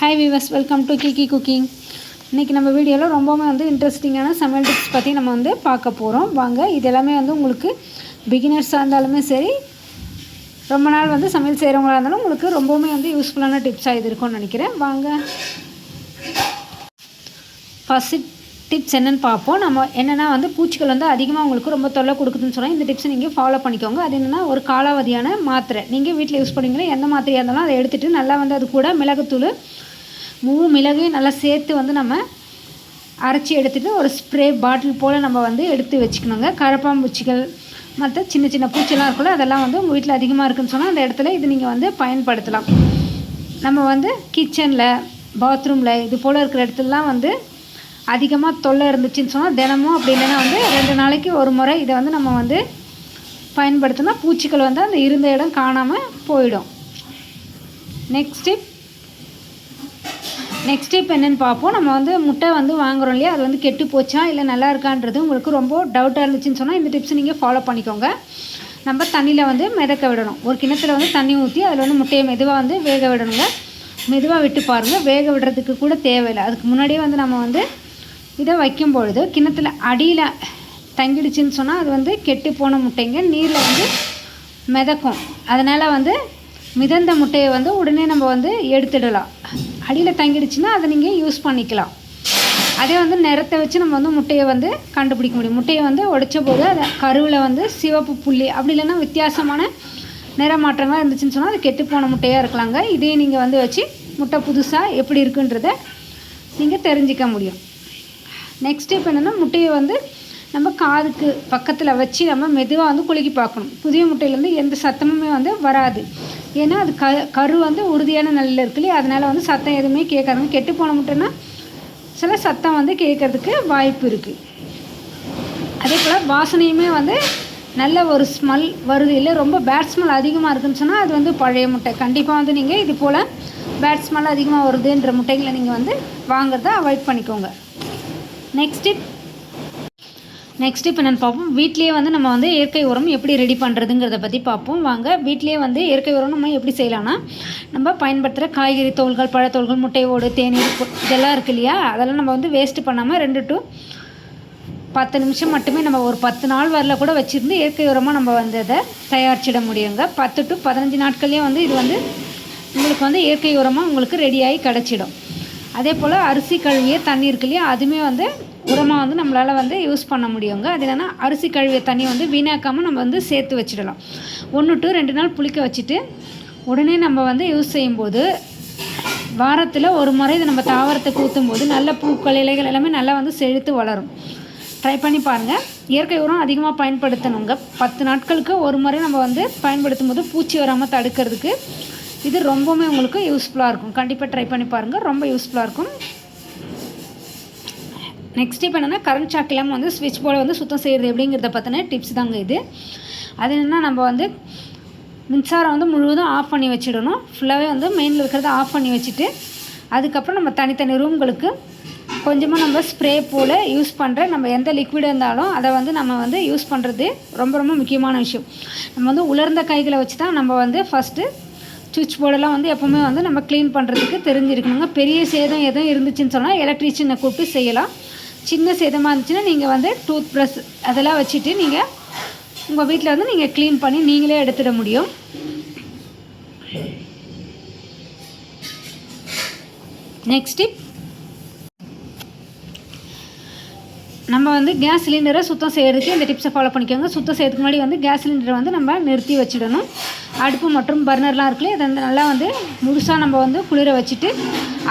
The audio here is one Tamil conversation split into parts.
Hi viewers welcome to Kiki cooking இன்றைக்கி நம்ம வீடியோவில் ரொம்பவுமே வந்து இன்ட்ரெஸ்டிங்கான சமையல் டிப்ஸ் பற்றி நம்ம வந்து பார்க்க போகிறோம் வாங்க இது எல்லாமே வந்து உங்களுக்கு பிகினர்ஸாக இருந்தாலுமே சரி ரொம்ப நாள் வந்து சமையல் செய்கிறவங்களா இருந்தாலும் உங்களுக்கு ரொம்பவுமே வந்து யூஸ்ஃபுல்லான டிப்ஸாக இது இருக்கும்னு நினைக்கிறேன். வாங்க. ஃபஸ்ட்டு டிப்ஸ் என்னென்னு பார்ப்போம். நம்ம என்னென்னா வந்து பூச்சிகள் வந்து அதிகமாக உங்களுக்கு ரொம்ப தொல்லை கொடுக்குதுன்னு சொன்னால் இந்த டிப்ஸை நீங்கள் ஃபாலோ பண்ணிக்கோங்க. அது என்னென்னா ஒரு காலாவதியான மாத்திரை. நீங்கள் வீட்டில் யூஸ் பண்ணுவீங்களா எந்த மாத்திரையாக இருந்தாலும் அதை எடுத்துகிட்டு நல்லா வந்து அது கூட மிளகுத்தூள் மூ மிளகையும் நல்லா சேர்த்து வந்து நம்ம அரைச்சி எடுத்துகிட்டு ஒரு ஸ்ப்ரே பாட்டில் போல் நம்ம வந்து எடுத்து வச்சுக்கணுங்க. கரப்பாம்பூச்சிகள் மற்ற சின்ன சின்ன பூச்சிலாம் இருக்குல்ல அதெல்லாம் வந்து உங்கள் வீட்டில் அதிகமாக இருக்குன்னு சொன்னால் அந்த இடத்துல இது நீங்கள் வந்து பயன்படுத்தலாம். நம்ம வந்து கிச்சனில் பாத்ரூமில் இது போல் இருக்கிற இடத்துலலாம் வந்து அதிகமாக தொல்லை இருந்துச்சுன்னு சொன்னால் தினமும் அப்படி இல்லைன்னா வந்து ரெண்டு நாளைக்கு ஒரு முறை இதை வந்து நம்ம வந்து பயன்படுத்தினா பூச்சிகள் வந்து அந்த இருந்த இடம் காணாமல் போயிடும். நெக்ஸ்ட் டிப் நெக்ஸ்ட் ஸ்டெப் என்னென்னு பார்ப்போம். நம்ம வந்து முட்டை வந்து வாங்குறோம் இல்லையா? அது வந்து கெட்டு போச்சா? இல்லை நல்லா இருக்கான்றது உங்களுக்கு ரொம்ப டவுட்டாக இருந்துச்சுன்னு சொன்னால் இந்த டிப்ஸ் நீங்கள் ஃபாலோ பண்ணிக்கோங்க. நம்ம தண்ணியில் வந்து மிதக்க விடணும். ஒரு கிணத்துல வந்து தண்ணி ஊற்றி அதில் வந்து முட்டையை மெதுவாக வந்து வேக விடணுங்க. மெதுவாக விட்டு பாருங்கள் வேக விடுறதுக்கு கூட தேவையில்லை. அதுக்கு முன்னாடியே வந்து நம்ம வந்து இதை வைக்கும் பொழுது கிணத்துல அடியில் தங்கிடுச்சின்னு சொன்னால் அது வந்து கெட்டு போன முட்டைங்க. நீரில் வந்து மிதக்கும். அதனால் வந்து மிதந்த முட்டையை வந்து உடனே நம்ம வந்து எடுத்துடலாம். அடியில் தங்கிடுச்சுன்னா அதை நீங்கள் யூஸ் பண்ணிக்கலாம். அதே வந்து நிறத்தை வச்சு நம்ம வந்து முட்டையை வந்து கண்டுபிடிக்க முடியும். முட்டையை வந்து உடைச்ச போது அதை கருவில் வந்து சிவப்பு புள்ளி அப்படி இல்லைன்னா வித்தியாசமான நிற மாற்றங்களாக இருந்துச்சுன்னு சொன்னால் அது கெட்டுப்போன முட்டையாக இருக்கலாங்க. இதே நீங்கள் வந்து வச்சு முட்டை புதுசாக எப்படி இருக்குன்றத நீங்கள் தெரிஞ்சிக்க முடியும். நெக்ஸ்ட் ஸ்டெப் என்னென்னா முட்டையை வந்து நம்ம காதுக்கு பக்கத்தில் வச்சு நம்ம மெதுவாக வந்து குலுக்கி பார்க்கணும். புதிய முட்டையிலேருந்து எந்த சத்தமுமே வந்து வராது. ஏன்னா அது க கரு வந்து உறுதியான நிலையில் இருக்கு இல்லையா? அதனால் வந்து சத்தம் எதுவுமே கேட்காதுங்க. கெட்டு போன முட்டைன்னா சில சத்தம் வந்து கேட்கறதுக்கு வாய்ப்பு இருக்குது அதே போல் வாசனையுமே வந்து நல்ல ஒரு ஸ்மெல் வருது இல்லை ரொம்ப பேட் ஸ்மெல் அதிகமாக இருக்குன்னு சொன்னால் அது வந்து பழைய முட்டை. கண்டிப்பாக வந்து நீங்கள் இது போல் பேட் ஸ்மெல் அதிகமாக வருதுன்ற முட்டைகளை நீங்கள் வந்து வாங்குறத அவாய்ட் பண்ணிக்கோங்க. நெக்ஸ்ட் நெக்ஸ்ட் இப்போ நான் பார்ப்போம். வீட்லேயே வந்து நம்ம வந்து இயற்கை உரம் எப்படி ரெடி பண்ணுறதுங்கிறத பற்றி பார்ப்போம். வாங்க வீட்லேயே வந்து இயற்கை உரம் நம்ம எப்படி செய்யலாம்னா நம்ம பயன்படுத்துகிற காய்கறி தோல்கள் பழத்தோல்கள் முட்டை ஓடு தேநீர் இதெல்லாம் இருக்கு இல்லையா? அதெல்லாம் நம்ம வந்து வேஸ்ட்டு பண்ணாமல் ரெண்டு டு பத்து நிமிஷம் மட்டுமே நம்ம ஒரு பத்து நாள் வரல கூட வச்சுருந்து இயற்கை உரமாக நம்ம வந்து அதை தயாரிச்சிட முடியுங்க. பத்து டு பதினஞ்சு நாட்கள்லேயே வந்து இது வந்து உங்களுக்கு வந்து இயற்கை உரமாக உங்களுக்கு ரெடியாகி கிடச்சிடும். அதே போல் அரிசி கழுவிய தண்ணி இருக்கு இல்லையா? அதுவுமே வந்து உரமாக வந்து நம்மளால் வந்து யூஸ் பண்ண முடியுங்க. அது என்னென்னா அரிசி கழுவிய தண்ணியை வந்து வீணாக்காமல் நம்ம வந்து சேர்த்து வச்சிடலாம். ஒன்று டு ரெண்டு நாள் புளிக்க வச்சுட்டு உடனே நம்ம வந்து யூஸ் செய்யும்போது வாரத்தில் ஒரு முறை இதை நம்ம தாவரத்துக்கு ஊற்றும்போது நல்ல பூக்கள் இலைகள் எல்லாமே நல்லா வந்து செழித்து வளரும். ட்ரை பண்ணி பாருங்கள் இயற்கை உரம் அதிகமாக பயன்படுத்தணுங்க. பத்து நாட்களுக்கு ஒரு முறை நம்ம வந்து பயன்படுத்தும் போது பூச்சி வராமல் தடுக்கிறதுக்கு இது ரொம்பவுமே உங்களுக்கு யூஸ்ஃபுல்லாக இருக்கும். கண்டிப்பாக ட்ரை பண்ணி பாருங்கள் ரொம்ப யூஸ்ஃபுல்லாக இருக்கும். நெக்ஸ்ட் இப்போ என்னென்னா கரண்ட் ஷாக் இல்லாமல் வந்து ஸ்விட்ச் போர்டை வந்து சுத்தம் செய்கிறது எப்படிங்கிறத பற்றின டிப்ஸ் தாங்க இது. அது என்னென்னா நம்ம வந்து மின்சாரம் வந்து முழுவதும் ஆஃப் பண்ணி வச்சிடணும். ஃபுல்லாகவே வந்து மெயினில் இருக்கிறத ஆஃப் பண்ணி வச்சுட்டு அதுக்கப்புறம் நம்ம தனித்தனி ரூம்களுக்கு கொஞ்சமாக நம்ம ஸ்ப்ரே போல் யூஸ் பண்ணுற நம்ம எந்த லிக்விட் இருந்தாலும் அதை வந்து நம்ம வந்து யூஸ் பண்ணுறது ரொம்ப ரொம்ப முக்கியமான விஷயம். நம்ம வந்து உலர்ந்த கைகளை வச்சு தான் நம்ம வந்து ஃபஸ்ட்டு சுவிட்ச் போர்டெல்லாம் வந்து எப்போவுமே வந்து நம்ம க்ளீன் பண்ணுறதுக்கு தெரிஞ்சிருக்கணுங்க. பெரிய சேதம் எதுவும் இருந்துச்சுன்னு சொன்னால் எலக்ட்ரீஷியனை கூப்பிட்டு செய்யலாம். சின்ன சேதமாக இருந்துச்சுன்னா நீங்கள் வந்து டூத் ப்ரஷ் அதெல்லாம் வச்சுட்டு நீங்கள் உங்கள் வீட்டில் வந்து நீங்கள் க்ளீன் பண்ணி நீங்களே எடுத்துட முடியும். நெக்ஸ்ட் டிப் நம்ம வந்து கேஸ் சிலிண்டரை சுத்தம் செய்கிறதுக்கு இந்த டிப்ஸை ஃபாலோ பண்ணிக்கோங்க. சுத்தம் செய்யறதுக்கு முன்னாடி வந்து கேஸ் சிலிண்டரை வந்து நம்ம நிறுத்தி வச்சிடணும். அடுப்பு மற்றும் பர்னர்லாம் இருக்குல்ல இதை வந்து நல்லா வந்து முழுசாக நம்ம வந்து குளிர வச்சுட்டு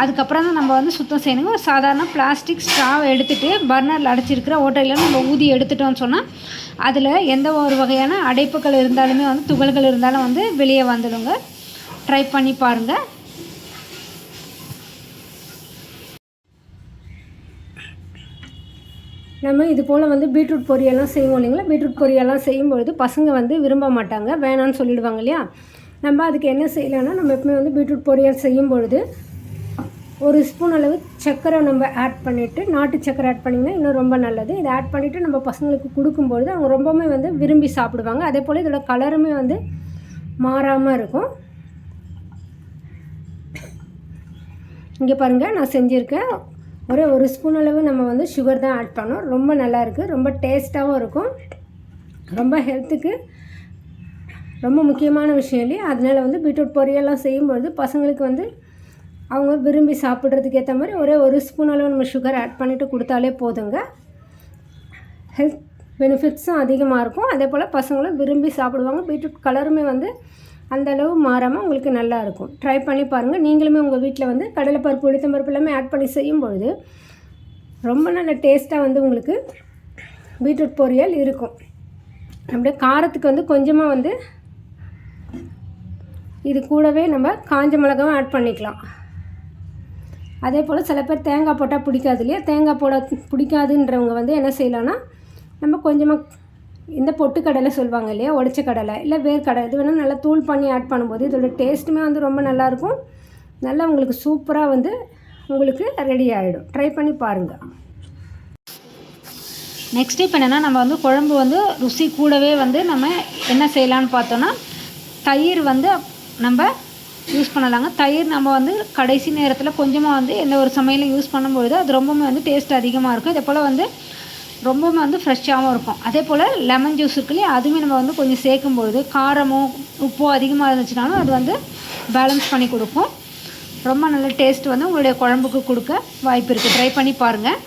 அதுக்கப்புறம் தான் நம்ம வந்து சுத்தம் செய்யணுங்க. ஒரு சாதாரண பிளாஸ்டிக் ஸ்ட்ராவை எடுத்துகிட்டு பர்னரில் அடைச்சிருக்கிற ஓட்டையில் நம்ம ஊதி எடுத்துட்டோம்னு சொன்னால் அதில் எந்த ஒரு வகையான அடைப்புகள் இருந்தாலுமே வந்து துகள்கள் இருந்தாலும் வந்து வெளியே வந்துடுங்க. ட்ரை பண்ணி பாருங்கள் நம்ம இது போல் வந்து பீட்ரூட் பொரியெல்லாம் செய்வோம் இல்லைங்களா? பீட்ரூட் பொரியெல்லாம் செய்யும்பொழுது பசங்க வந்து விரும்ப மாட்டாங்க. வேணான்னு சொல்லிடுவாங்க இல்லையா? நம்ம அதுக்கு என்ன செய்யலாம்னா நம்ம எப்பவுமே வந்து பீட்ரூட் பொரியல் செய்யும் பொழுது ஒரு ஸ்பூன் அளவு சர்க்கரை நம்ம ஆட் பண்ணிவிட்டு நாட்டு சர்க்கரை ஆட் பண்ணிங்கன்னா இன்னும் ரொம்ப நல்லது. இதை ஆட் பண்ணிவிட்டு நம்ம பசங்களுக்கு கொடுக்கும்பொழுது அவங்க ரொம்பவுமே வந்து விரும்பி சாப்பிடுவாங்க. அதே போல் இதோட கலருமே வந்து மாறாமல் இருக்கும். இங்கே பாருங்கள் நான் செஞ்சுருக்கேன். ஒரே ஒரு ஸ்பூன் அளவு நம்ம வந்து சுகர் தான் ஆட் பண்ணோம். ரொம்ப நல்லாயிருக்கு ரொம்ப டேஸ்ட்டாகவும் இருக்கும். ரொம்ப ஹெல்த்துக்கு ரொம்ப முக்கியமான விஷயம் இல்லையா? அதனால் வந்து பீட்ரூட் பொரியெல்லாம் செய்யும்பொழுது பசங்களுக்கு வந்து அவங்க விரும்பி சாப்பிட்றதுக்கு ஏற்ற மாதிரி ஒரே ஒரு ஸ்பூன் அளவு நம்ம சுகர் ஆட் பண்ணிவிட்டு கொடுத்தாலே போதுங்க. ஹெல்த் பெனிஃபிட்ஸும் அதிகமாக இருக்கும். அதே போல் பசங்களும் விரும்பி சாப்பிடுவாங்க. பீட்ரூட் கலருமே வந்து அந்த அளவு மாறாமல் உங்களுக்கு நல்லாயிருக்கும் ட்ரை பண்ணி பாருங்கள் நீங்களுமே உங்கள் வீட்டில் வந்து கடலைப்பருப்பு உளுத்தம்பருப்பு எல்லாமே ஆட் பண்ணி செய்யும்பொழுது ரொம்ப நல்ல டேஸ்ட்டாக வந்து உங்களுக்கு பீட்ரூட் பொரியல் இருக்கும். அப்படியே காரத்துக்கு வந்து கொஞ்சமாக வந்து இது கூடவே நம்ம காஞ்ச மிளகாவும் ஆட் பண்ணிக்கலாம். அதே போல் சில பேர் தேங்காய் போட்டால் பிடிக்காது இல்லையா? தேங்காய் போட பிடிக்காதுன்றவங்க வந்து என்ன செய்யலாம்னா நம்ம கொஞ்சமாக இந்த பொட்டு கடலை சொல்லுவாங்க இல்லையா? உடச்ச கடலை இல்லை வேர்க்கடலை. இது வேணால் நல்லா தூள் பண்ணி ஆட் பண்ணும்போது இதோட டேஸ்ட்டுமே வந்து ரொம்ப நல்லாயிருக்கும். நல்லா உங்களுக்கு சூப்பராக வந்து உங்களுக்கு ரெடி ஆகிடும் ட்ரை பண்ணி பாருங்கள் நெக்ஸ்ட் இப்போ என்னென்னா நம்ம வந்து குழம்பு வந்து ருசி கூடவே வந்து நம்ம என்ன செய்யலாம்னு பார்த்தோன்னா தயிர் வந்து நம்ம யூஸ் பண்ணலாங்க. தயிர் நம்ம வந்து கடைசி நேரத்தில் கொஞ்சமாக வந்து எந்த ஒரு சமையலும் யூஸ் பண்ணும்பொழுது அது ரொம்பவுமே வந்து டேஸ்ட் அதிகமாக இருக்கும். இதே போல் வந்து ரொம்பவுமே வந்து ஃப்ரெஷ்ஷாகவும் இருக்கும். அதே போல் லெமன் ஜூஸ் இருக்கு இல்லையா அதுவுமே நம்ம வந்து கொஞ்சம் சேர்க்கும்பொழுது காரமோ உப்போ அதிகமாக இருந்துச்சுனாலும் அது வந்து பேலன்ஸ் பண்ணி கொடுக்கும் ரொம்ப நல்ல டேஸ்ட் வந்து உங்களுடைய குழம்புக்கு கொடுக்க வாய்ப்பு இருக்குது ட்ரை பண்ணி பாருங்கள்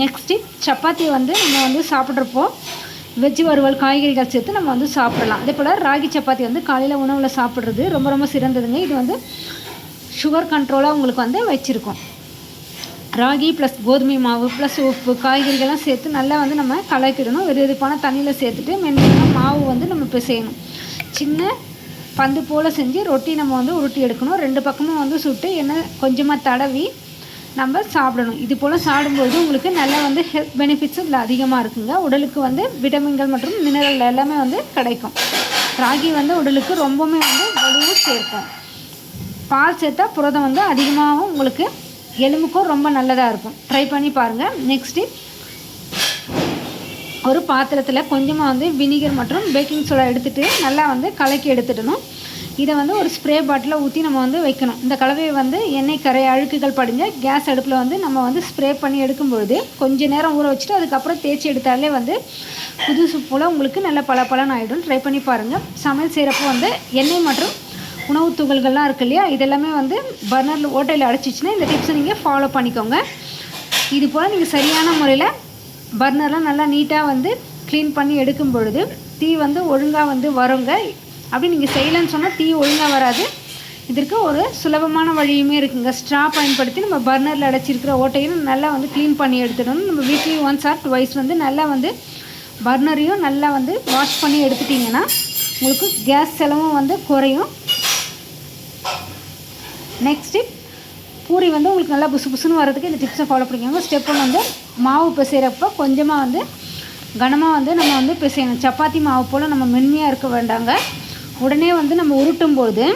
நெக்ஸ்ட்டு சப்பாத்தி வந்து நம்ம வந்து சாப்பிட்றப்போ வெஜ் வறுவல் காய்கறிகள் சேர்த்து நம்ம வந்து சாப்பிடலாம். அதே போல் ராகி சப்பாத்தி வந்து காலையில் உணவில் சாப்பிட்றது ரொம்ப ரொம்ப சிறந்ததுங்க. இது வந்து சுகர் கண்ட்ரோலாக உங்களுக்கு வந்து வச்சுருக்கும். ராகி ப்ளஸ் கோதுமை மாவு ப்ளஸ் உப்பு காய்கறிகள்லாம் சேர்த்து நல்லா வந்து நம்ம கலக்கிடணும். வெறு வெறுப்பான தண்ணியில் சேர்த்துட்டு மென்மையான மாவு வந்து நம்ம பிசையணும். சின்ன பந்து போல் செஞ்சு ரொட்டி நம்ம வந்து உருட்டி எடுக்கணும். ரெண்டு பக்கமும் வந்து சுட்டு எண்ணெய் கொஞ்சமாக தடவி நம்ம சாப்பிடணும். இது போல் சாப்பிடும்போது உங்களுக்கு நல்லா வந்து ஹெல்த் பெனிஃபிட்ஸ் இதில் அதிகமாக இருக்குங்க. உடலுக்கு வந்து விட்டமின்கள் மற்றும் மினரல் எல்லாமே வந்து கிடைக்கும். ராகி வந்து உடலுக்கு ரொம்பவுமே வந்து வலுவும் சேர்க்கும். பால் சேர்த்தா புரதம் வந்து அதிகமாகவும் உங்களுக்கு எலும்புக்கும் ரொம்ப நல்லதாக இருக்கும். ட்ரை பண்ணி பாருங்கள் நெக்ஸ்ட்டு ஒரு பாத்திரத்தில் கொஞ்சமாக வந்து வினிகர் மற்றும் பேக்கிங் சோடா எடுத்துகிட்டு நல்லா வந்து கலக்கி எடுத்துடணும். இதை வந்து ஒரு ஸ்ப்ரே பாட்டிலில் ஊற்றி நம்ம வந்து வைக்கணும். இந்த கலவையை வந்து எண்ணெய் கரை அழுக்குகள் படிஞ்ச கேஸ் அடுப்பில் வந்து நம்ம வந்து ஸ்ப்ரே பண்ணி எடுக்கும்பொழுது கொஞ்ச நேரம் ஊற வச்சுட்டு அதுக்கப்புறம் தேய்ச்சி எடுத்தாலே வந்து புதுசு போல் உங்களுக்கு நல்ல பல பலன் ஆகிடும் ட்ரை பண்ணி பாருங்கள் சமையல் செய்கிறப்போ வந்து எண்ணெய் மற்றும் உணவு துகள்கள்லாம் இருக்கு இல்லையா? இதெல்லாமே வந்து பர்னரில் ஓட்டையில் அடைச்சிச்சின்னா இந்த டிப்ஸை நீங்கள் ஃபாலோ பண்ணிக்கோங்க. இது போல் நீங்கள் சரியான முறையில் பர்னர்லாம் நல்லா நீட்டாக வந்து க்ளீன் பண்ணி எடுக்கும் பொழுது தீ வந்து ஒழுங்காக வந்து வருங்க. அப்படி நீங்கள் செய்யலைன்னு சொன்னால் தீ ஒழுங்காக வராது. இதற்கு ஒரு சுலபமான வழியுமே இருக்குங்க. ஸ்ட்ரா பயன்படுத்தி நம்ம பர்னரில் அடைச்சிருக்கிற ஓட்டையும் நல்லா வந்து க்ளீன் பண்ணி எடுத்துடணும். நம்ம வீக்லி ஒன்ஸ் ஆர் டுவைஸ் வந்து நல்லா வந்து பர்னரையும் நல்லா வந்து வாஷ் பண்ணி எடுத்துட்டிங்கன்னா உங்களுக்கு கேஸ் செலவும் வந்து குறையும். நெக்ஸ்ட்டு பூரி வந்து உங்களுக்கு நல்லா புசு புசுன்னு வரதுக்கு இந்த டிப்ஸை ஃபாலோ பண்ணிக்கோங்க. ஸ்டெப் ஒன்று வந்து மாவு பிசைகிறப்ப கொஞ்சமாக வந்து கனமாக வந்து நம்ம வந்து பிசையணும். சப்பாத்தி மாவு போல் நம்ம மென்மையாக இருக்க வேண்டாங்க. உடனே வந்து நம்ம உருட்டும்போது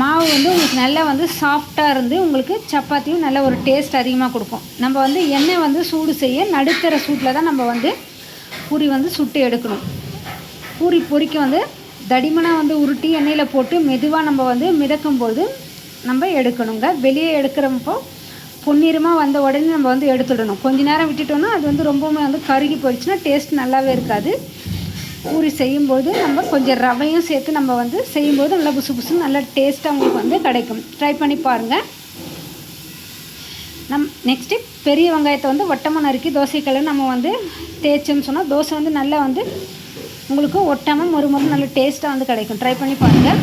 மாவு வந்து உங்களுக்கு நல்லா வந்து சாஃப்டாக இருந்து உங்களுக்கு சப்பாத்தியும் நல்ல ஒரு டேஸ்ட் அதிகமாக கொடுக்கும். நம்ம வந்து எண்ணெய் வந்து சூடு செய்ய நடுத்தர சூட்டில் தான் நம்ம வந்து பூரி வந்து சுட்டு எடுக்கணும். பூரி பொறிக்க வந்து தடிமனாக வந்து உருட்டி எண்ணெயில் போட்டு மெதுவாக நம்ம வந்து மிதக்கும்போது நம்ம எடுக்கணுங்க. வெளியே எடுக்கிறப்போ பொன்னிறமாக வந்த உடனே நம்ம வந்து எடுத்துடணும். கொஞ்ச நேரம் விட்டுட்டோம்னா அது வந்து ரொம்பவுமே வந்து கருகி போயிடுச்சுன்னா டேஸ்ட் நல்லாவே இருக்காது. பூரி செய்யும்போது நம்ம கொஞ்சம் ரவையும் சேர்த்து நம்ம வந்து செய்யும்போது நல்லா புசு புசுன்னு நல்லா டேஸ்ட்டாக உங்களுக்கு வந்து கிடைக்கும். ட்ரை பண்ணி பாருங்கள் நம் நெக்ஸ்ட்டு பெரிய வெங்காயத்தை வந்து வட்டமாக நறுக்கி தோசைக்கல்ல நம்ம வந்து தேய்ச்சோம்னு சொன்னால் தோசை வந்து நல்லா வந்து உங்களுக்கு ஒட்டாமல் மொறு மொறு நல்ல டேஸ்ட்டாக வந்து கிடைக்கும். ட்ரை பண்ணி பாருங்கள்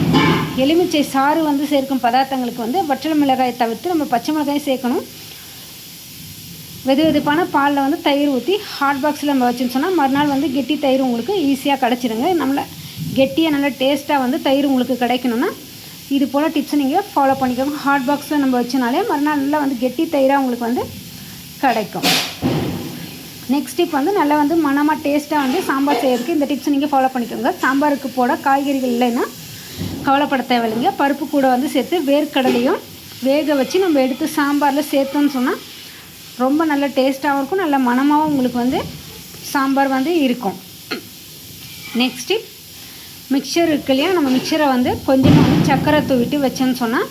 எலுமிச்சை சாறு வந்து சேர்க்கும் பதார்த்தங்களுக்கு வந்து வற்றல் மிளகாயை தவிர்த்து நம்ம பச்சை மிளகாயும் சேர்க்கணும். வெது வெதுப்பான பாலில் வந்து தயிர் ஊற்றி ஹாட் பாக்ஸில் நம்ம வச்சுன்னு சொன்னால் மறுநாள் வந்து கெட்டி தயிர் உங்களுக்கு ஈஸியாக கிடச்சிருங்க. நம்மளை கெட்டியாக நல்ல டேஸ்ட்டாக வந்து தயிர் உங்களுக்கு கிடைக்கணும்னா இது போல் டிப்ஸை நீங்கள் ஃபாலோ பண்ணிக்கோங்க. ஹாட் பாக்ஸில் நம்ம வச்சனாலே மறுநாள் நல்லா வந்து கெட்டி தயிராக உங்களுக்கு வந்து கிடைக்கும். நெக்ஸ்ட் டிப் வந்து நல்லா வந்து மனமாக டேஸ்ட்டாக வந்து சாம்பார் செய்யறதுக்கு இந்த டிப்ஸ் நீங்கள் ஃபாலோ பண்ணிக்கோங்க. சாம்பாருக்கு போட காய்கறிகள் இல்லைன்னா கவலைப்பட தேவையில்லைங்க. பருப்பு கூட வந்து சேர்த்து வேர்க்கடலையும் வேக வச்சு நம்ம எடுத்து சாம்பாரில் சேர்த்தோன்னு சொன்னால் ரொம்ப நல்ல டேஸ்ட்டாகவும் இருக்கும் நல்ல மணமாகவும் உங்களுக்கு வந்து சாம்பார் வந்து இருக்கும். நெக்ஸ்ட் டிப் மிக்சர் இருக்கு இல்லையா? நம்ம மிக்சரை வந்து கொஞ்சமாக வந்து சக்கரை தூவிட்டு வச்சோன்னு சொன்னால்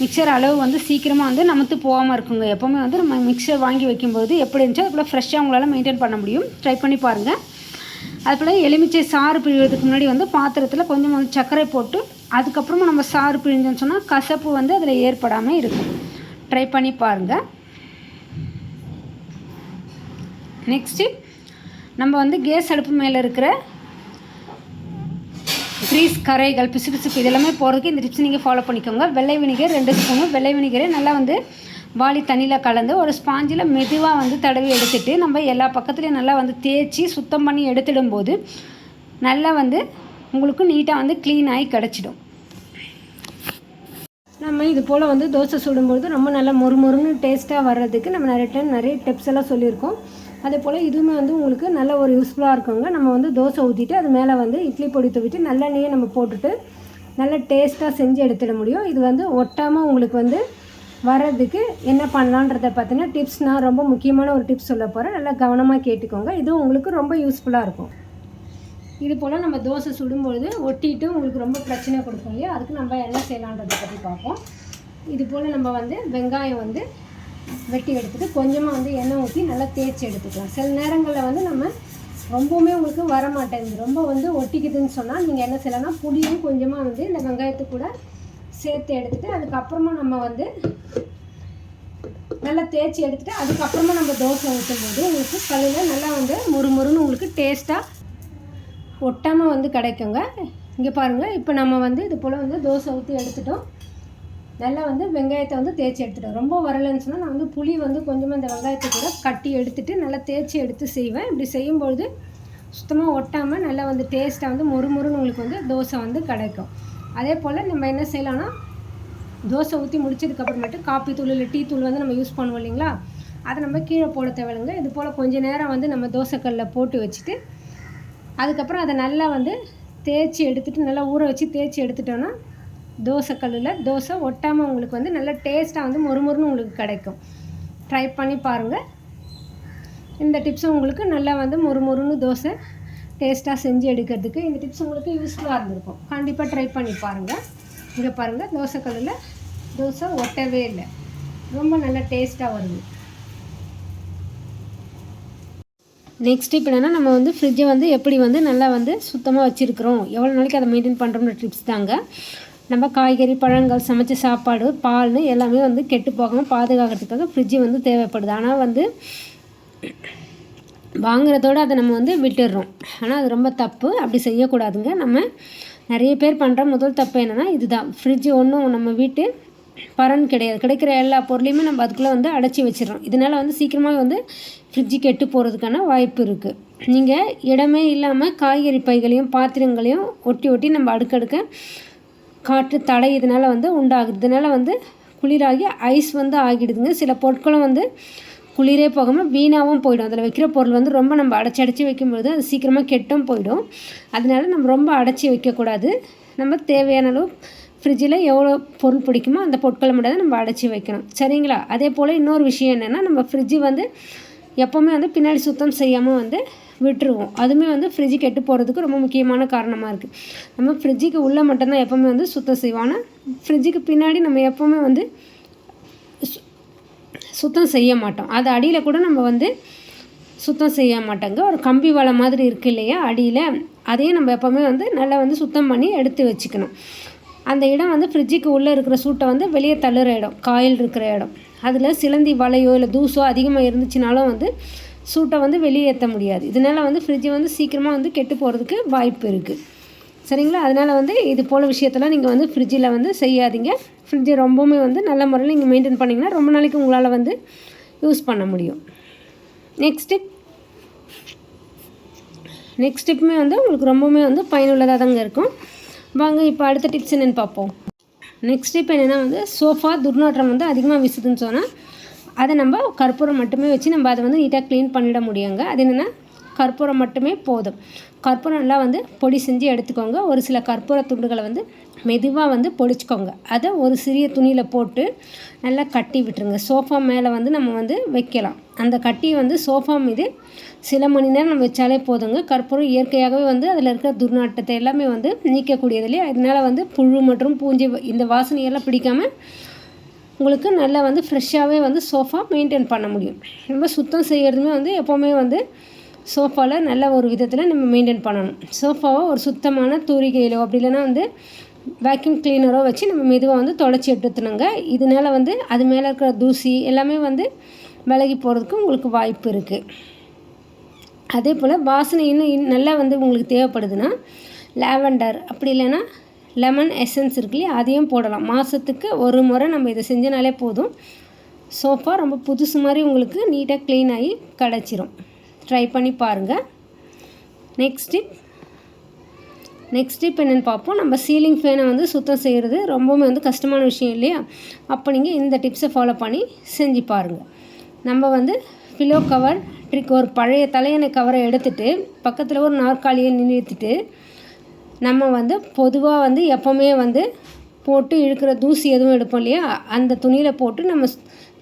மிக்சர் அளவு வந்து சீக்கிரமாக வந்து நமத்து போகாமல் இருக்குங்க. எப்போவுமே வந்து நம்ம மிக்சர் வாங்கி வைக்கும்போது எப்படி இருந்துச்சோ அதுக்குள்ளே ஃப்ரெஷ்ஷாக உங்களால் மெயின்டைன் பண்ண முடியும். ட்ரை பண்ணி பாருங்கள் அதுபோல் எலுமிச்சை சாறு பிழிவதுக்கு முன்னாடி வந்து பாத்திரத்தில் கொஞ்சம் வந்து சர்க்கரை போட்டு அதுக்கப்புறமா நம்ம சாறு பிழிஞ்சோன்னு சொன்னால் கசப்பு வந்து அதில் ஏற்படாமல் இருக்கும். ட்ரை பண்ணி பாருங்கள் நெக்ஸ்ட்டு நம்ம வந்து கேஸ் அடுப்பு மேலே இருக்கிற ஃப்ரீஸ் கரைகள் பிசுபிசுப்பு இதெல்லாமே போகிறதுக்கு இந்த டிப்ஸ் நீங்கள் ஃபாலோ பண்ணிக்கோங்க. வெள்ளை வினிகர் ரெண்டு ஸ்பூனு. வெள்ளை வினிகரை நல்லா வந்து வாளி தண்ணியில் கலந்து ஒரு ஸ்பாஞ்சில் மெதுவாக வந்து தடவி எடுத்துட்டு நம்ம எல்லா பக்கத்துலேயும் நல்லா வந்து தேய்ச்சி சுத்தம் பண்ணி எடுத்துடும்போது நல்லா வந்து உங்களுக்கு நீட்டாக வந்து க்ளீன் ஆகி கிடச்சிடும். நம்ம இது போல் வந்து தோசை சுடும்பொழுது ரொம்ப நல்லா மொறுமொறுன்னு டேஸ்ட்டாக வர்றதுக்கு நம்ம நிறைய டைம் நிறைய டிப்ஸ் எல்லாம் சொல்லியிருக்கோம். அதே போல் இதுவுமே வந்து உங்களுக்கு நல்ல ஒரு யூஸ்ஃபுல்லாக இருக்குங்க. நம்ம வந்து தோசை ஊற்றிட்டு அது மேலே வந்து இட்லி பொடி தூவிட்டு நல்லெண்ணெயை நம்ம போட்டுட்டு நல்ல டேஸ்ட்டாக செஞ்சு எடுத்துட முடியும். இது வந்து ஒட்டாமல் உங்களுக்கு வந்து வர்றதுக்கு என்ன பண்ணலான்றத பார்த்தீங்கன்னா டிப்ஸ் நான் ரொம்ப முக்கியமான ஒரு டிப்ஸ் சொல்ல போகிறேன் நல்லா கவனமாக கேட்டுக்கோங்க. இது உங்களுக்கு ரொம்ப யூஸ்ஃபுல்லாக இருக்கும். இது போல் நம்ம தோசை சுடும்பொழுது ஒட்டிட்டு உங்களுக்கு ரொம்ப பிரச்சனை கொடுக்கும் இல்லையா? அதுக்கு நம்ம என்ன செய்யலான்றதை பற்றி பார்ப்போம். இது போல் நம்ம வந்து வெங்காயம் வந்து வெட்டி எடுத்துட்டு கொஞ்சமாக வந்து எண்ணெய் ஊற்றி நல்லா தேய்ச்சி எடுத்துக்கலாம். சில நேரங்களில் வந்து நம்ம ரொம்பவுமே உங்களுக்கு வர மாட்டேங்குது ரொம்ப வந்து ஒட்டிக்குதுன்னு சொன்னால் நீங்கள் என்ன செய்யலாம்னா புளியும் கொஞ்சமாக வந்து இந்த வெங்காயத்து கூட சேர்த்து எடுத்துட்டு அதுக்கப்புறமா நம்ம வந்து நல்லா தேய்ச்சி எடுத்துட்டு அதுக்கப்புறமா நம்ம தோசை ஊற்றும்போது உங்களுக்கு கல்லில் நல்லா வந்து முறுமுறுன்னு உங்களுக்கு டேஸ்ட்டாக ஒட்டாமல் வந்து கிடைக்குங்க. இங்கே பாருங்கள் இப்போ நம்ம வந்து இது போல் வந்து தோசை ஊற்றி எடுத்துட்டோம். நல்லா வந்து வெங்காயத்தை வந்து தேய்ச்சி எடுத்துட்டேன். ரொம்ப வரலன்னு சொன்னால் நான் வந்து புளி வந்து கொஞ்சமாக இந்த வெங்காயத்தை கூட கட்டி எடுத்துட்டு நல்லா தேய்ச்சி எடுத்து செய்வேன். இப்படி செய்யும்பொழுது சுத்தமாக ஒட்டாமல் நல்லா வந்து டேஸ்ட்டாக வந்து மொறுமொறுன்னு உங்களுக்கு வந்து தோசை வந்து கிடைக்கும். அதே போல் நம்ம என்ன செய்யலாம்னா தோசை ஊற்றி முடிச்சதுக்கப்புறமேட்டு காப்பி தூள் இல்லை டீ தூள் வந்து நம்ம யூஸ் பண்ணுவோம் இல்லைங்களா? அதை நம்ம கீழே போட தேவையில்லைங்க. இது போல் கொஞ்ச நேரம் வந்து நம்ம தோசைக்கல்லில் போட்டு வச்சுட்டு அதுக்கப்புறம் அதை நல்லா வந்து தேய்ச்சி எடுத்துட்டு நல்லா ஊற வச்சு தேய்ச்சி எடுத்துட்டோன்னா தோசைக்கல்லில் தோசை ஒட்டாமல் உங்களுக்கு வந்து நல்ல டேஸ்ட்டாக வந்து மொறுமொறுன்னு உங்களுக்கு கிடைக்கும். ட்ரை பண்ணி பாருங்கள் இந்த டிப்ஸும் உங்களுக்கு நல்லா வந்து மொறுமொறுன்னு தோசை டேஸ்ட்டாக செஞ்சு எடுக்கிறதுக்கு இந்த டிப்ஸ் உங்களுக்கு யூஸ்ஃபுல்லாக இருந்திருக்கும். கண்டிப்பாக ட்ரை பண்ணி பாருங்கள் இங்கே பாருங்கள் தோசைக்கல்லில் தோசை ஒட்டவே இல்லை. ரொம்ப நல்லா டேஸ்ட்டாக வருது. நெக்ஸ்ட் இப்போ என்னென்னா நம்ம வந்து ஃப்ரிட்ஜை வந்து எப்படி வந்து நல்லா வந்து சுத்தமாக வச்சுருக்கிறோம்? எவ்வளோ நாளைக்கு அதை மெயின்டைன் பண்ணுறோம்னு டிப்ஸ் தாங்க. நம்ம காய்கறி பழங்கள் சமைச்ச சாப்பாடு பால்னு எல்லாமே வந்து கெட்டு போகாமல் பாதுகாக்கிறதுக்காக ஃப்ரிட்ஜு வந்து தேவைப்படுது. ஆனால் வந்து வாங்குறதோடு அதை நம்ம வந்து விட்டுடுறோம் ஆனால் அது ரொம்ப தப்பு. அப்படி செய்யக்கூடாதுங்க. நம்ம நிறைய பேர் பண்ணுற முதல் தப்பு என்னென்னா இதுதான். ஃப்ரிட்ஜ் ஒன்றும் நம்ம வீட்டு பரன் கிடையாது. கிடைக்கிற எல்லா பொருளையுமே நம்ம அதுக்குள்ளே வந்து அடைச்சி வச்சிடறோம் இதனால் வந்து சீக்கிரமாக வந்து ஃப்ரிட்ஜு கெட்டு போகிறதுக்கான வாய்ப்பு இருக்குது நீங்கள் இடமே இல்லாமல் காய்கறி பைகளையும் பாத்திரங்களையும் ஒட்டி ஒட்டி நம்ம அடுக்கடுக்க காற்று தடை இதனால் வந்து உண்டாகுது. இதனால் வந்து குளிராகி ஐஸ் வந்து ஆகிடுதுங்க. சில பொருட்களும் வந்து குளிரே போகாமல் வீணாகவும் போயிடும். அதில் வைக்கிற பொருள் வந்து ரொம்ப நம்ம அடைச்சி அடைச்சி வைக்கும்போது அது சீக்கிரமாக கெட்டும் போயிடும். அதனால நம்ம ரொம்ப அடைச்சி வைக்கக்கூடாது. நம்ம தேவையான அளவு ஃப்ரிட்ஜில் எவ்வளோ பொருள் பிடிக்குமோ அந்த பொருட்களை மட்டும் தான் நம்ம அடைச்சி வைக்கணும். சரிங்களா? அதே போல் இன்னொரு விஷயம் என்னென்னா நம்ம ஃப்ரிட்ஜு வந்து எப்போவுமே வந்து பின்னாடி சுத்தம் செய்யாமல் வந்து விட்டுருவோம். அதுவுமே வந்து ஃப்ரிட்ஜு கெட்டு போகிறதுக்கு ரொம்ப முக்கியமான காரணமாக இருக்குது நம்ம ஃப்ரிட்ஜுக்கு உள்ளே மட்டும்தான் எப்போவுமே வந்து சுத்தம் செய்வோம். ஆனால் ஃப்ரிட்ஜுக்கு பின்னாடி நம்ம எப்போவுமே வந்து சு- சுத்தம் செய்ய மாட்டோம். அது அடியில் கூட நம்ம வந்து சுத்தம் செய்ய மாட்டோங்க. ஒரு கம்பி வலை மாதிரி இருக்குது இல்லையா அடியில் அதையும் நம்ம எப்போவுமே வந்து நல்லா வந்து சுத்தம் பண்ணி எடுத்து வச்சுக்கணும். அந்த இடம் வந்து ஃப்ரிட்ஜுக்கு உள்ளே இருக்கிற சூட்டை வந்து வெளியே தள்ளுற இடம் காயில் இருக்கிற இடம். அதில் சிலந்தி வலையோ இல்லை தூசோ அதிகமாக இருந்துச்சுனாலும் வந்து சூட்டை வந்து வெளியேற்ற முடியாது. இதனால் வந்து ஃப்ரிட்ஜ் வந்து சீக்கிரமாக வந்து கெட்டு போகிறதுக்கு வாய்ப்பு இருக்குது சரிங்களா? அதனால் வந்து இது போல் விஷயத்தெல்லாம் நீங்கள் வந்து ஃப்ரிட்ஜில் வந்து செய்யாதீங்க. ஃப்ரிட்ஜை ரொம்பவுமே வந்து நல்ல முறையில் நீங்கள் மெயின்டைன் பண்ணிங்கன்னா ரொம்ப நாளைக்கு உங்களால் வந்து யூஸ் பண்ண முடியும். நெக்ஸ்ட் டிப் நெக்ஸ்ட் டிப்புமே வந்து உங்களுக்கு ரொம்பவுமே வந்து பயனுள்ளதாக தாங்க இருக்கும். வாங்க இப்போ அடுத்த டிப்ஸ் என்னென்னு பார்ப்போம். நெக்ஸ்ட் டிப் என்னென்னா வந்து சோஃபா துர்நாற்றம் வந்து அதிகமாக வீசுதுன்னு சொன்னால் அதை நம்ம கற்பூரம் மட்டுமே வச்சு நம்ம அதை வந்து நீட்டாக க்ளீன் பண்ணிட முடியுங்க. அது என்னென்னா கற்பூரம் மட்டுமே போதும். கற்பூரம் எல்லாம் வந்து பொடி செஞ்சு எடுத்துக்கோங்க. ஒரு சில கற்பூர துண்டுகளை வந்து மெதுவாக வந்து பொடிச்சுக்கோங்க. அதை ஒரு சிறிய துணியில் போட்டு நல்லா கட்டி விட்டுருங்க. சோஃபா மேலே வந்து நம்ம வந்து வைக்கலாம். அந்த கட்டியை வந்து சோஃபா மீது சில மணி நேரம் நம்ம வச்சாலே போதுங்க. கற்பூரம் இயற்கையாகவே வந்து அதில் இருக்கிற துர்நாட்டத்தை எல்லாமே வந்து நீக்கக்கூடியது இல்லையா இதனால் வந்து புழு மற்றும் பூஞ்சி இந்த வாசனையெல்லாம் பிடிக்காமல் உங்களுக்கு நல்லா வந்து ஃப்ரெஷ்ஷாகவே வந்து சோஃபா மெயின்டைன் பண்ண முடியும். நம்ம சுத்தம் செய்கிறதுமே வந்து எப்போவுமே வந்து சோஃபாவில் நல்ல ஒரு விதத்தில் நம்ம மெயின்டைன் பண்ணணும். சோஃபாவை ஒரு சுத்தமான தூரிகையிலோ அப்படி இல்லைன்னா வந்து வேக்யூம் கிளீனரோ வச்சு நம்ம மெதுவாக வந்து தொடச்சி எடுத்துணுங்க இதனால வந்து அது மேலே இருக்கிற தூசி எல்லாமே வந்து விலகி போகிறதுக்கு உங்களுக்கு வாய்ப்பு இருக்குது அதே போல் வாசனை இன்னும் இன் நல்லா வந்து உங்களுக்கு தேவைப்படுதுன்னா லாவெண்டர் அப்படி இல்லைன்னா லெமன் எசன்ஸ் இருக்கு இல்லையா? அதையும் போடலாம். மாதத்துக்கு ஒரு முறை நம்ம இதை செஞ்சனாலே போதும். சோஃபா ரொம்ப புதுசு மாதிரி உங்களுக்கு நீட்டாக க்ளீன் ஆகி கிடச்சிரும். ட்ரை பண்ணி பாருங்கள் நெக்ஸ்ட் டிப் நெக்ஸ்ட் டிப் என்னென்னு பார்ப்போம். நம்ம சீலிங் ஃபேனை வந்து சுத்தம் செய்கிறது ரொம்பவுமே வந்து கஷ்டமான விஷயம் இல்லையா? அப்போ நீங்கள் இந்த டிப்ஸை ஃபாலோ பண்ணி செஞ்சு பாருங்கள் நம்ம வந்து பிலோ கவர் ட்ரிக் ஒரு பழைய தலையணை கவரை எடுத்துகிட்டு பக்கத்தில் ஒரு நாற்காலியை நிறுத்திட்டு நம்ம வந்து பொதுவாக வந்து எப்போவுமே வந்து போட்டு இழுக்கிற தூசி எதுவும் எடுப்போம் இல்லையா? அந்த துணியில் போட்டு நம்ம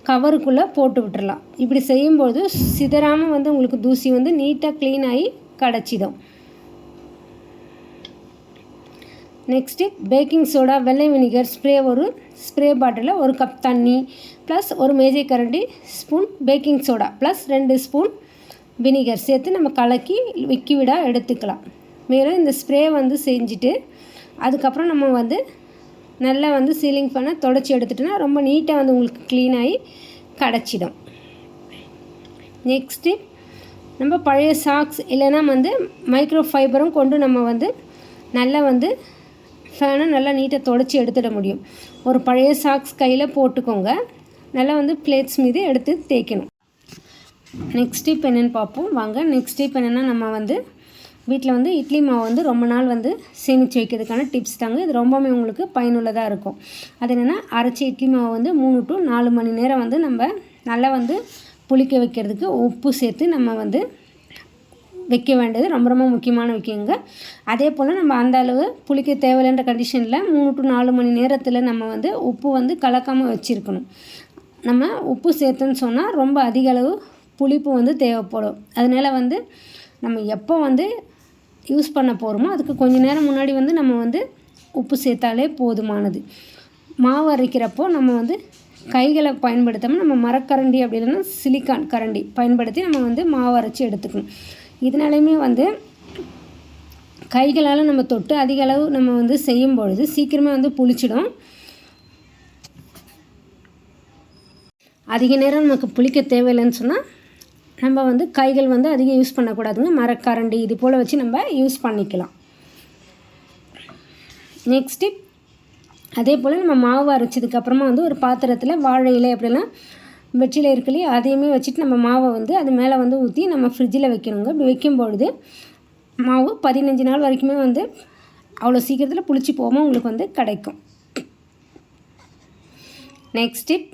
கவருக்குள்ளே போட்டு விட்டுறலாம். இப்படி செய்யும்போது சிதறாமல் வந்து உங்களுக்கு தூசி வந்து நீட்டாக க்ளீன் ஆகி கிடச்சிடும். நெக்ஸ்ட்டு பேக்கிங் சோடா வெள்ளை வினிகர் ஸ்ப்ரே ஒரு ஸ்ப்ரே பாட்டிலில் ஒரு கப் தண்ணி ப்ளஸ் ஒரு மேஜை கரண்டி ஸ்பூன் பேக்கிங் சோடா ப்ளஸ் ரெண்டு ஸ்பூன் வினிகர் சேர்த்து நம்ம கலக்கி லிக்விடாக எடுத்துக்கலாம். மேலும் இந்த ஸ்ப்ரே வந்து செஞ்சுட்டு அதுக்கப்புறம் நம்ம வந்து நல்லா வந்து சீலிங் பண்ண தொடச்சி எடுத்துட்டோன்னா ரொம்ப நீட்டாக வந்து உங்களுக்கு க்ளீனாகி கடைச்சிடும் கிடச்சிடும். நெக்ஸ்ட்டு நம்ம பழைய சாக்ஸ் இல்லைன்னா வந்து மைக்ரோ ஃபைபரும் கொண்டு நம்ம வந்து நல்லா வந்து ஃபேனை நல்லா நீட்டாக தொடச்சி எடுத்துட முடியும். ஒரு பழைய சாக்ஸ் கையில் போட்டுக்கோங்க. நல்லா வந்து பிளேட்ஸ் மீது எடுத்து தேய்க்கணும். நெக்ஸ்ட் டிப் என்னென்னு பார்ப்போம். வாங்க. நெக்ஸ்ட் டிப் என்னென்னா நம்ம வந்து வீட்டில் வந்து இட்லி மாவு வந்து ரொம்ப நாள் வந்து சேமித்து வைக்கிறதுக்கான டிப்ஸ் தாங்க. இது ரொம்பவுமே உங்களுக்கு பயனுள்ளதாக இருக்கும். அது என்னென்னா அரைச்சி இட்லி மாவு வந்து மூணு டு நாலு மணி நேரம் வந்து நம்ம நல்லா வந்து புளிக்க வைக்கிறதுக்கு உப்பு சேர்த்து நம்ம வந்து வைக்க வேண்டியது ரொம்ப ரொம்ப முக்கியமான விஷயங்க. அதே போல் நம்ம அந்த அளவு புளிக்க தேவையில்லைன்ற கண்டிஷனில் மூணு டு நாலு மணி நேரத்தில் நம்ம வந்து உப்பு வந்து கலக்காமல் வச்சுருக்கணும். நம்ம உப்பு சேர்த்துன்னு சொன்னால் ரொம்ப அதிக அளவு புளிப்பு வந்து தேவைப்படும். அதனால் வந்து நம்ம எப்போ வந்து யூஸ் பண்ண போகிறோமோ அதுக்கு கொஞ்ச நேரம் முன்னாடி வந்து நம்ம வந்து உப்பு சேர்த்தாலே போதுமானது. மாவு அரைக்கிறப்போ நம்ம வந்து கைகளை பயன்படுத்தாமல் நம்ம மரக்கரண்டி அப்படி இல்லைன்னா சிலிக்கான் கரண்டி பயன்படுத்தி நம்ம வந்து மாவு அரைச்சி எடுத்துக்கணும். இதனாலையுமே வந்து கைகளால் நம்ம தொட்டு அதிக அளவு நம்ம வந்து செய்யும் பொழுது சீக்கிரமே வந்து புளிச்சிடும். அதிக நேரம் நமக்கு புளிக்க தேவையில்லைன்னு சொன்னால் நம்ம வந்து கைகள் வந்து அதிகம் யூஸ் பண்ணக்கூடாதுங்க. மரக்கரண்டி இது போல் வச்சு நம்ம யூஸ் பண்ணிக்கலாம். நெக்ஸ்ட்டு அதே போல் நம்ம மாவு அரைச்சதுக்கப்புறமா வந்து ஒரு பாத்திரத்தில் வாழை இலை அப்படிலாம் வெற்றிலை இருக்கு அதையுமே வச்சுட்டு நம்ம மாவை வந்து அது மேலே வந்து ஊற்றி நம்ம ஃப்ரிட்ஜில் வைக்கணுங்க. இப்படி வைக்கும்பொழுது மாவு பதினஞ்சு நாள் வரைக்குமே வந்து அவ்வளோ சீக்கிரத்தில் புளிச்சு போகாமல் உங்களுக்கு வந்து கிடைக்கும். நெக்ஸ்ட் டிப்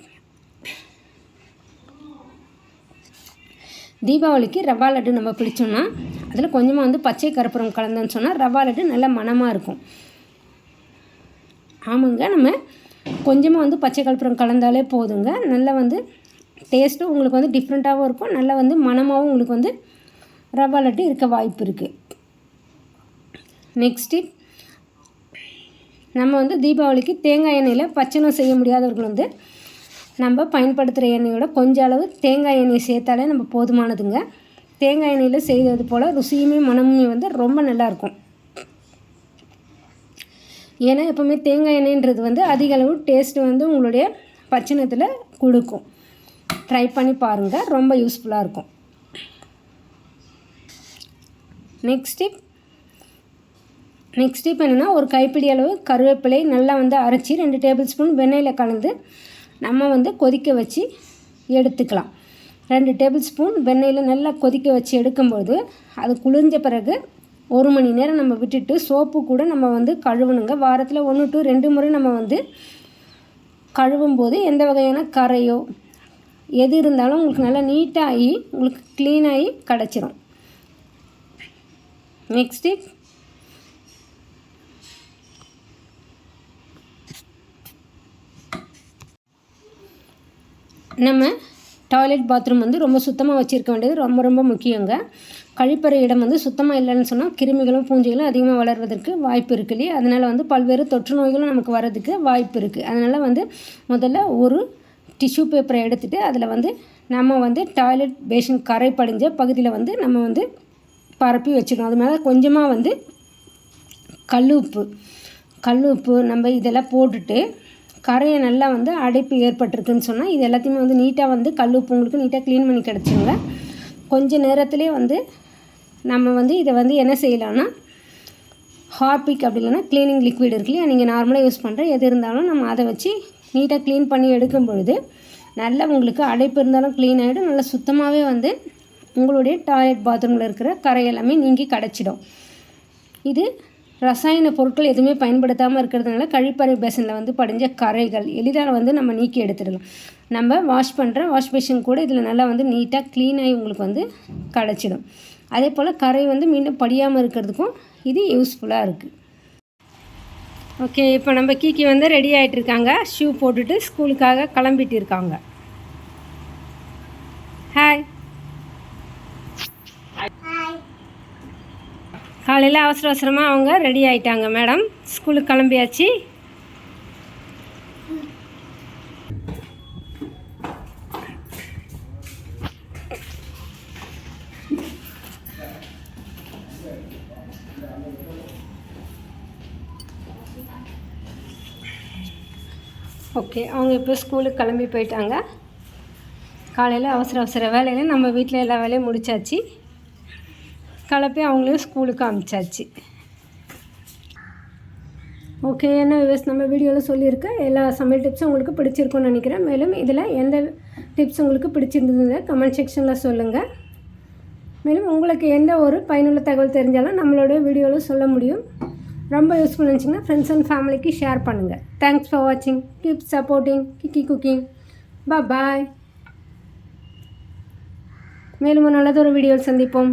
தீபாவளிக்கு ரவா லட்டு நம்ம பிடிச்சோம்னா அதில் கொஞ்சமாக வந்து பச்சை கருப்பூரம் கலந்தோன்னு சொன்னால் ரவா லட்டு நல்ல மனமாக இருக்கும். ஆமாங்க நம்ம கொஞ்சமாக வந்து பச்சை கருப்பூரம் கலந்தாலே போதுங்க. நல்லா வந்து டேஸ்ட்டும் உங்களுக்கு வந்து டிஃப்ரெண்ட்டாகவும் இருக்கும். நல்லா வந்து மனமாகவும் உங்களுக்கு வந்து ரவா லட்டு இருக்க வாய்ப்பு இருக்குது நெக்ஸ்ட்டு நம்ம வந்து தீபாவளிக்கு தேங்காய் எண்ணெயில் பச்சனம் செய்ய முடியாதவர்கள் வந்து நம்ம பயன்படுத்துகிற எண்ணெயோட கொஞ்ச அளவு தேங்காய் எண்ணெய் சேர்த்தாலே நம்ம போதுமானதுங்க. தேங்காய் எண்ணெயில் செய்தது போல் ருசியுமே மனமுமே வந்து ரொம்ப நல்லாயிருக்கும். ஏன்னா எப்போவுமே தேங்காய் எண்ணெய்ன்றது வந்து அதிக அளவு டேஸ்ட்டு வந்து உங்களுடைய பச்சனத்தில் கொடுக்கும். ட்ரை பண்ணி பாருங்கள் ரொம்ப யூஸ்ஃபுல்லாக இருக்கும். நெக்ஸ்ட் டிப் நெக்ஸ்ட் டிப் என்னென்னா ஒரு கைப்பிடி அளவு கருவேப்பிலை நல்லா வந்து அரைச்சி ரெண்டு டேபிள் ஸ்பூன் வெண்ணெயில் கலந்து நம்ம வந்து கொதிக்க வச்சு எடுத்துக்கலாம். ரெண்டு டேபிள் ஸ்பூன் வெண்ணெயில் நல்லா கொதிக்க வச்சு எடுக்கும்போது அது குளிர்ந்த பிறகு ஒரு மணி நேரம் நம்ம விட்டுட்டு சோப்பு கூட நம்ம வந்து கழுவணுங்க. வாரத்தில் ஒன்று டு ரெண்டு முறை நம்ம வந்து கழுவும் போது எந்த வகையான கரையோ எது இருந்தாலும் உங்களுக்கு நல்லா நீட்டாகி உங்களுக்கு க்ளீனாகி கிடச்சிரும். நெக்ஸ்ட்டு நம்ம டாய்லெட் பாத்ரூம் வந்து ரொம்ப சுத்தமாக வச்சுருக்க வேண்டியது ரொம்ப ரொம்ப முக்கியங்க. கழிப்பறை இடம் வந்து சுத்தமாக இல்லைன்னு சொன்னால் கிருமிகளும் பூஞ்சைகளும் அதிகமாக வளர்வதற்கு வாய்ப்பு இருக்கு இல்லையா? அதனால் வந்து பல்வேறு தொற்று நோய்களும் நமக்கு வர்றதுக்கு வாய்ப்பு இருக்குது அதனால் வந்து முதல்ல ஒரு டிஷ்யூ பேப்பரை எடுத்துகிட்டு அதில் வந்து நம்ம வந்து டாய்லெட் பேஷன் கரை படிஞ்ச பகுதியில் வந்து நம்ம வந்து பரப்பி வச்சுக்கணும் அது மேலே கொஞ்சமாக வந்து கல் உப்பு கல் உப்பு நம்ம இதெல்லாம் போட்டுட்டு கரையை நல்லா வந்து அடைப்பு ஏற்பட்டிருக்குன்னு சொன்னால் இது எல்லாத்தையுமே வந்து நீட்டாக வந்து கல் உப்பு உங்களுக்கு நீட்டாக க்ளீன் பண்ணி கிடச்சிருங்க. கொஞ்ச நேரத்துலேயே வந்து நம்ம வந்து இதை வந்து என்ன செய்யலாம்னா ஹார்பிக் அப்படி இல்லைன்னா க்ளீனிங் லிக்விட் இருக்கு இல்லையா? நீங்கள் நார்மலாக யூஸ் பண்ணுற எது இருந்தாலும் நம்ம அதை வச்சு நீட்டாக க்ளீன் பண்ணி எடுக்கும் பொழுது நல்லா உங்களுக்கு அடைப்பு இருந்தாலும் க்ளீன் ஆகிடும் நல்லா சுத்தமாகவே வந்து உங்களுடைய டாய்லெட் பாத்ரூமில் இருக்கிற கரை எல்லாமே நீங்கி கிடச்சிடும் இது ரசாயன பொருட்கள் எதுவுமே பயன்படுத்தாமல் இருக்கிறதுனால கழிப்பறை பேசனில் வந்து படிஞ்ச கரைகள் எளிதாக வந்து நம்ம நீக்கி எடுத்துடலாம். நம்ம வாஷ் பண்ணுற வாஷ் பேஷன் கூட இதில் நல்லா வந்து நீட்டாக க்ளீனாகி உங்களுக்கு வந்து கிடச்சிடும். அதே போல் கரை வந்து மீண்டும் படியாமல் இருக்கிறதுக்கும் இது யூஸ்ஃபுல்லாக இருக்குது ஓகே இப்போ நம்ம கீக்கி வந்து ரெடி ஆகிட்டு இருக்காங்க. ஷூ போட்டுட்டு ஸ்கூலுக்காக கிளம்பிட்டு இருக்காங்க ஹாய் காலையில் அவசர அவசரமாக அவங்க ரெடி ஆயிட்டாங்க மேடம் ஸ்கூலுக்கு கிளம்பியாச்சு. ஓகே அவங்க இப்போ ஸ்கூலுக்கு கிளம்பி போயிட்டாங்க. காலையில் அவசர அவசர வேலையில் நம்ம வீட்டில் எல்லா வேலையும் முடிச்சாச்சு. கலப்பி அவங்களையும் ஸ்கூலுக்கு அனுப்பிச்சாச்சு ஓகே என்ன விவஸ் நம்ம வீடியோவில் சொல்லியிருக்கேன் எல்லா சமையல் டிப்ஸும் உங்களுக்கு பிடிச்சிருக்கும்னு நினைக்கிறேன். மேலும் இதில் எந்த டிப்ஸ் உங்களுக்கு பிடிச்சிருந்தது கமெண்ட் செக்ஷனில் சொல்லுங்கள் மேலும் உங்களுக்கு எந்த ஒரு பயனுள்ள தகவல் தெரிஞ்சாலும் நம்மளோட வீடியோவில் சொல்ல முடியும். ரொம்ப யூஸ்ஃபுல் இருந்துச்சிங்கன்னா ஃப்ரெண்ட்ஸ் அண்ட் ஃபேமிலிக்கு ஷேர் பண்ணுங்கள் தேங்க்ஸ் ஃபார் வாட்சிங் கீப் சப்போர்ட்டிங் கிக்கி குக்கிங் பா பாய் மேலும் ஒரு நல்லதொரு வீடியோவில் சந்திப்போம்.